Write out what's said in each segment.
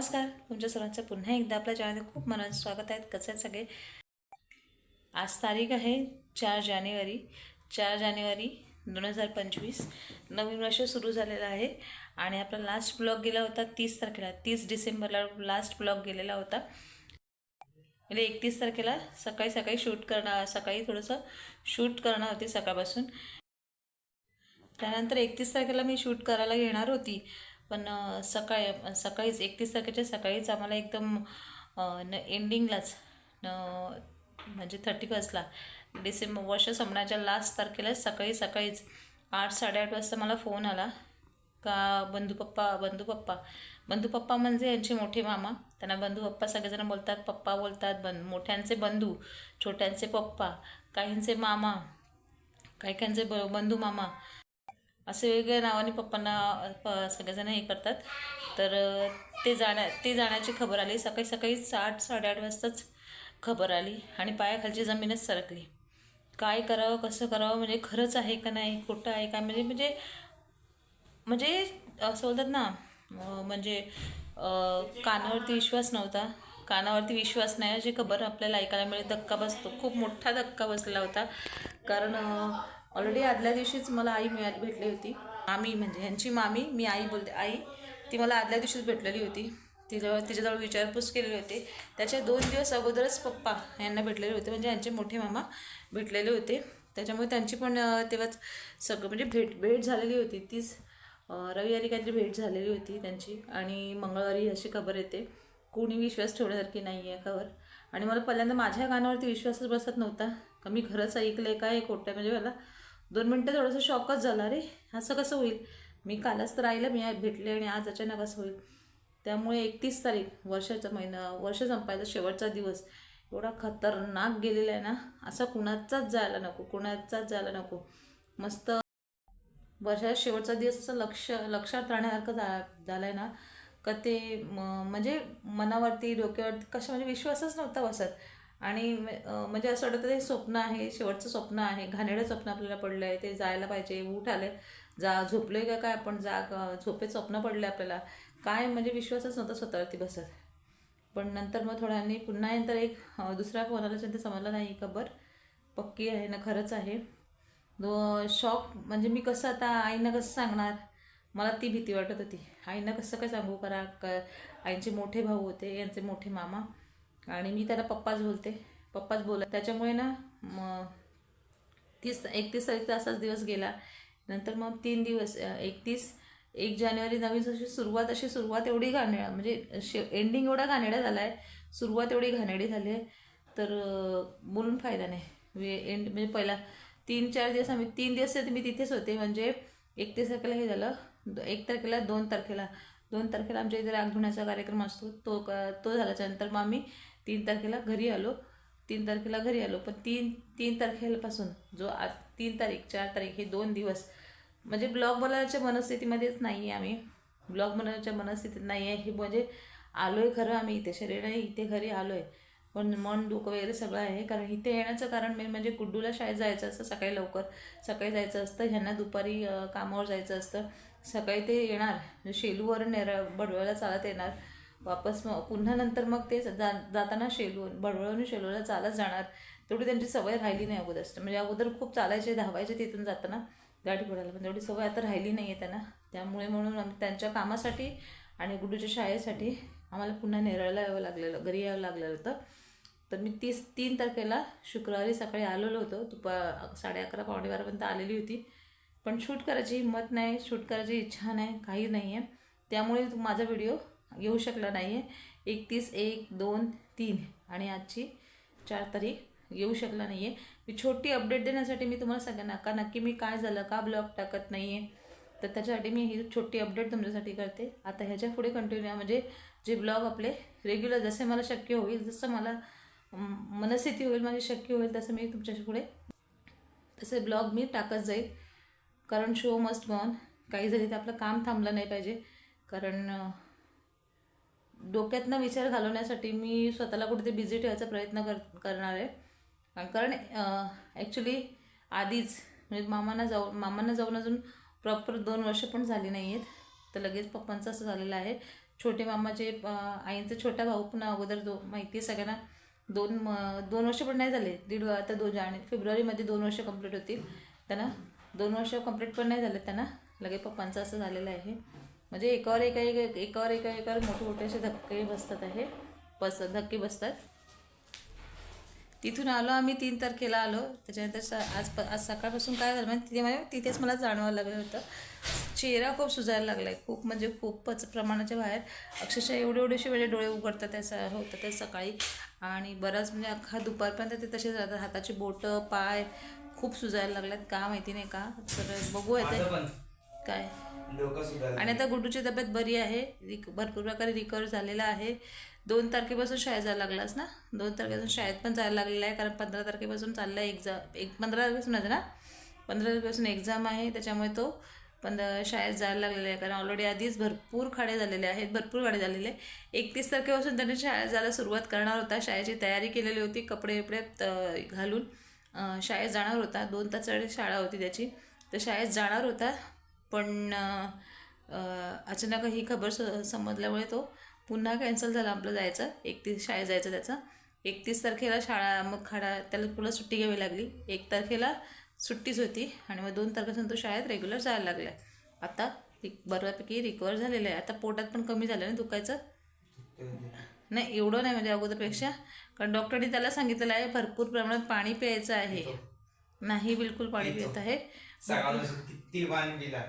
नमस्कार. तुमच्या सर्वांचं पुन्हा एकदा आपल्या चॅनलमध्ये खूप मनात स्वागत आहे. कसं आहे सगळे? आज तारीख आहे चार जानेवारी. चार जानेवारी दोन हजार पंचवीस. नवीन वर्ष सुरू झालेलं आहे आणि आपला लास्ट ब्लॉग गेला होता तीस तारखेला. तीस डिसेंबरला लास्ट ब्लॉग गेलेला होता. म्हणजे एकतीस तारखेला सकाळी सकाळी शूट करणार सकाळी थोडंसं शूट करणार होती सकाळपासून. त्यानंतर एकतीस तारखेला मी शूट करायला घेणार होती. पण सकाळी सकाळीच एकतीस तारखेच्या सकाळीच आम्हाला एकदम न एंडिंगलाच न म्हणजे थर्टी फर्स्टला डिसेंबर वर्ष संपण्याच्या लास्ट तारखेला सकाळी सकाळीच आठ साडेआठ वाजता मला फोन आला का बंधू पप्पा बंधू पप्पा. बंधू पप्पा म्हणजे यांचे मोठे मामा. त्यांना बंधू पप्पा सगळेजण बोलतात पप्पा बोलतात बं मोठ्यांचे बंधू छोट्यांचे पप्पा काहींचे मामा काही काहींचे ब बंधू मामा. असे वेगळ्या नावाने पप्पांना प सगळेजण हे करतात. तर ते जाण्या ते जाण्याची खबर आली. सकाळी सकाळीच आठ साडेआठ वाजताच खबर आली आणि पायाखालची जमीनच सरकली. काय करावं कसं करावं म्हणजे खरंच आहे का नाही खोटं आहे का म्हणजे म्हणजे म्हणजे असं बोलतात ना म्हणजे कानावरती विश्वास नव्हता. कानावरती विश्वास नाही. अशी खबर आपल्याला ऐकायला मिळेल. धक्का बसतो. खूप मोठा धक्का बसला होता. कारण ऑलरेडी आदल्या दिवशीच मला आई मिळाली भेटली होती. मामी म्हणजे ह्यांची मामी मी आई बोलते आई ती मला आदल्या दिवशीच भेटलेली होती. तिच्याजवळ तिच्याजवळ विचारपूस केलेली होती. त्याच्या दोन दिवस अगोदरच पप्पा यांना भेटलेले होते. म्हणजे यांचे मोठे मामा भेटलेले होते. त्याच्यामुळे त्यांची पण तेव्हाच सगळं म्हणजे भेट भेट झालेली होती. तीच रविवारी काहीतरी भेट झालेली होती त्यांची. आणि मंगळवारी अशी खबर येते. कोणी विश्वास ठेवण्यासारखी नाही आहे खबर. आणि मला पहिल्यांदा माझ्या कानावरती विश्वासच बसत नव्हता. का मी खरंच ऐकलं आहे काय खोटं म्हणजे मला दोन मिनटं थोडंसं शॉकच झाला रे. असं कसं होईल? मी कालच तर राहिलं मी भेटले आणि आज अचानक असं होईल. त्यामुळे एकतीस तारीख वर्षाचा महिना वर्ष संपायचा शेवटचा दिवस. एवढा खतरनाक गेलेला आहे ना. असा कुणाचाच जायला नको कुणाचाच जायला नको. मस्त. वर्षाचा शेवटचा दिवस असं लक्ष लक्षात राहण्यासारखं झा झालं आहे ना. का ते म म्हणजे मनावरती डोक्यावरती कशा म्हणजे विश्वासच नव्हता बसत. आणि म्हणजे असं वाटतं ते स्वप्न आहे शेवटचं स्वप्न आहे घाणेरडं स्वप्न आपल्याला पडलं आहे ते जायला पाहिजे उठ आले जा झोपलोय का काय आपण जाग झोपेत स्वप्न पडले आपल्याला. काय म्हणजे विश्वासच नव्हता स्वतःवरती बसत. पण नंतर मग थोड्यांनी पुन्हा नंतर एक दुसरा फोन आला ते समजलं नाही खबर पक्की आहे ना खरंच आहे. दो शॉक म्हणजे मी कसं आता आईनं कसं सांगणार? मला ती भीती वाटत होती. आईनं कसं काय सांगू? करा क आईचे मोठे भाऊ होते यांचे मोठे मामा. आणि मी त्याला पप्पाच बोलते. पप्पाच बोला त्याच्यामुळे ना मग तीस एकतीस तारीखचा असाच दिवस गेला. नंतर मग तीन दिवस एकतीस एक जानेवारी नवीन अशी सुरुवात अशी सुरुवात एवढी घाणेळा म्हणजे शे एंडिंग एवढा घाणेरडा झाला आहे सुरुवात एवढी घाणेरडी झाली आहे तर बोलून फायदा नाही. म्हणजे वे एंड म्हणजे पहिला तीन चार दिवस आम्ही तीन दिवस मी तिथेच होते. म्हणजे एकतीस तारखेला हे झालं. एक तारखेला दोन तारखेला दोन तारखेला आमच्या इथे राग धुण्याचा कार्यक्रम असतो. तो क- तो झाल्याच्यानंतर मग आम्ही तीन तारखेला घरी आलो. तीन तारखेला घरी आलो. पण तीन तीन तारखेपासून जो आज तीन तारीख चार तारीख हे दोन दिवस म्हणजे ब्लॉग बनवण्याच्या मनस्थितीमध्येच नाही आहे आम्ही. ब्लॉग बनवण्याच्या मनस्थितीत नाही आहे हे म्हणजे आलो आहे खरं आम्ही इथे. शरीराने इथे घरी आलो आहे पण मन डोकं वगैरे सगळं आहे. कारण इथे येण्याचं कारण मेन म्हणजे गुड्डूला शाळेत जायचं असतं सकाळी लवकर. सकाळी जायचं असतं ह्यांना दुपारी कामावर जायचं असतं. सकाळी ते येणार. शेलूवर नेर बडव्याला चालत येणार. वापस मग पुन्हा नंतर मग ते जा जाताना शेलून बडवळून शेलूला चालत जाणार. तेवढी त्यांची सवय राहिली नाही अगोदर म्हणजे अगोदर खूप चालायचे धावायचे तिथून जाताना गाडी पडायला पण तेवढी सवय आता राहिली नाही आहे त्यांना. त्यामुळे म्हणून आम्ही त्यांच्या कामासाठी आणि गुड्डूच्या शाळेसाठी आम्हाला पुन्हा नेरळला यावं लागलेलं घरी यावं लागलेलं होतं. तर मी तीस तीन तारखेला शुक्रवारी सकाळी आलेलो होतो. दुपा साडे अकरा पावणे बारापर्यंत आलेली होती. पण शूट करायची हिंमत नाही शूट करायची इच्छा नाही काही नाही आहे त्यामुळे माझा व्हिडिओ येऊ शकला नाही आहे एकतीस एक दोन तीन. आणि आजची चार तारीख येऊ शकला नाही आहे मी छोटी अपडेट देण्यासाठी मी तुम्हाला सगळ्यांना का नक्की मी काय झालं का ब्लॉग टाकत नाही आहे तर त्याच्यासाठी मी ही छोटी अपडेट तुमच्यासाठी करते. आता ह्याच्या पुढे कंटिन्यू म्हणजे जे ब्लॉग आपले रेग्युलर जसे मला शक्य होईल जसं मला मनस्थिती होईल माझी शक्य होईल तसं मी तुमच्याशी पुढे तसे ब्लॉग मी टाकत जाईल. कारण शो मस्ट गॉन काही झाली तर आपलं काम थांबलं नाही पाहिजे. कारण डोक्यातनं विचार घालवण्यासाठी मी स्वतःला कुठेतरी बिझी ठेवायचा प्रयत्न कर करणार आहे. कारण ॲक्च्युली आधीच म्हणजे मामांना जाऊ मामांना जाऊन अजून प्रॉपर दोन वर्ष पण झाली नाही आहेत तर लगेच पप्पांचं असं झालेलं आहे. छोटे मामाचे आईंचा छोटा भाऊ पण अगोदर दो माहिती आहे सगळ्यांना. दोन म- दोन वर्ष पण नाही झाले. दीड आता दोन जाणे फेब्रुवारीमध्ये दोन वर्ष कंप्लीट होतील. त्यांना दोन वर्ष कंप्लीट पण नाही झाले. त्यांना लगे पप्पांचं असं झालेलं आहे. म्हणजे एकावर एका एक एकावर एका एकावर मोठे मोठे असे धक्के बसतात आहे. बस धक्के बसतात. तिथून आलो आम्ही तीन तारखेला आलो. त्याच्यानंतर स आज प आज सकाळपासून काय झालं म्हणजे तिथे मला तिथेच मला जाणवायला लागलं होतं. चेहरा खूप सुजायला लागला आहे खूप म्हणजे खूपच प्रमाणाच्या बाहेर. अक्षरशः एवढे एवढेसे वेळे डोळे उघडतात त्या होतं ते सकाळी. आणि बराच म्हणजे अख्खा दुपारपर्यंत ते तसेच राहतात. हाताची बोटं पाय खूप सुजायला लागल्यात का माहिती नाही का? तर बघू येते काय? आणि आता गुड्डूची तब्येत बरी आहे. रिक भरपूर प्रकारे रिकवर झालेला आहे. दोन तारखेपासून शाळेत जायला लागलास ना? दोन तारखेपासून शाळेत पण जायला लागलेला आहे. कारण पंधरा तारखेपासून चालला आहे एक्झाम एक पंधरा तारखेपासून आहे ना? पंधरा तारखेपासून एक्झाम आहे. त्याच्यामुळे तो पंधरा शाळेत जायला लागलेला आहे. कारण ऑलरेडी आधीच भरपूर खाडे झालेले आहेत. भरपूर गाडे झालेले आहे एकतीस तारखेपासून त्याने शाळेत जायला सुरुवात करणार होता. शाळेची तयारी केलेली होती. कपडे बिपडे त- घालून शाळेत जाणार होता. दोन तास शाळा होती त्याची. तर शाळेत जाणार होता. पण अचानक ही खबर स समजल्यामुळे तो पुन्हा कॅन्सल झाला आपलं जायचं. एकतीस शाळेत जायचं त्याचं. एकतीस तारखेला शाळा मग खाडा त्याला पुन्हा सुट्टी घ्यावी लागली. एक तारखेला सुट्टीच होती आणि मग दोन तारखेपासून तो शाळेत रेग्युलर जायला लागला आहे आता रि बऱ्यापैकी रिकवर झालेलं आहे. आता पोटात पण कमी झालं ना दुखायचं? नाही एवढं नाही म्हणजे अगोदरपेक्षा. कारण डॉक्टरने त्याला सांगितलेलं आहे भरपूर प्रमाणात पाणी प्यायचं आहे. नाही बिलकुल पाणी पित आहे. सकाळपासून किती पाणी पिला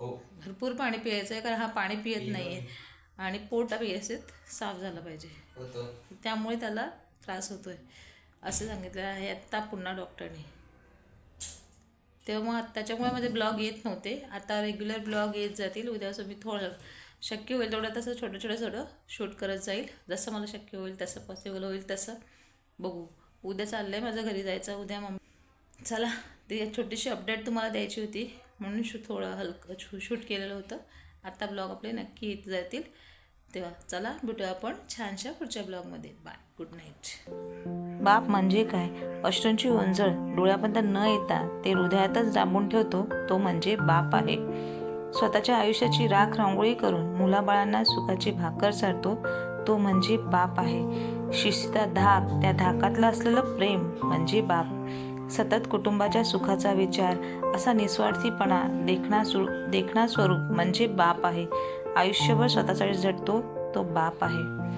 हो. भरपूर पाणी प्यायचं आहे कारण हा पाणी पियत नाही आहे आणि पोट व्यवस्थित साफ झालं पाहिजे. होतो. त्यामुळे त्याला त्रास होतोय. असं सांगितलेलं आहे आत्ता पुन्हा डॉक्टरने. तेव्हा मग त्याच्यामुळे माझे ब्लॉग येत नव्हते. आता रेग्युलर ब्लॉग येत जातील. उद्यापासून मी थोडं शक्य होईल तेवढं तसं छोटं छोटं छोटं शूट करत जाईल. जसं मला शक्य होईल तसं पॉसिबल होईल तसं बघू. उद्या चाललं आहे माझं घरी जायचं. उद्या मम्मी चला ती एक छोटीशी अपडेट तुम्हाला द्यायची होती. म्हणून शू थोडं हलकं शू शूट केलेलं होतं. आता ब्लॉग आपले नक्की येत जातील. तेव्हा चला भेटूया आपण छानशा पुढच्या ब्लॉगमध्ये बाय गुड नाईट बाप म्हणजे काय? अश्रूंची ओंजळ डोळ्यापर्यंत न येता ते हृदयातच दाबून ठेवतो तो म्हणजे बाप आहे. स्वतःच्या आयुष्याची राख रांगोळी करून मुलाबाळांना सुखाची भाकर सारतो तो म्हणजे बाप आहे. शिस्तीचा धाक त्या धाकातलं असलेलं प्रेम म्हणजे बाप. सतत कुटुंबाच्या सुखाचा विचार असा निस्वार्थीपणा देखणा सु देखणा स्वरूप म्हणजे बाप आहे. आयुष्यभर स्वतःसाठी झटतो तो बाप आहे.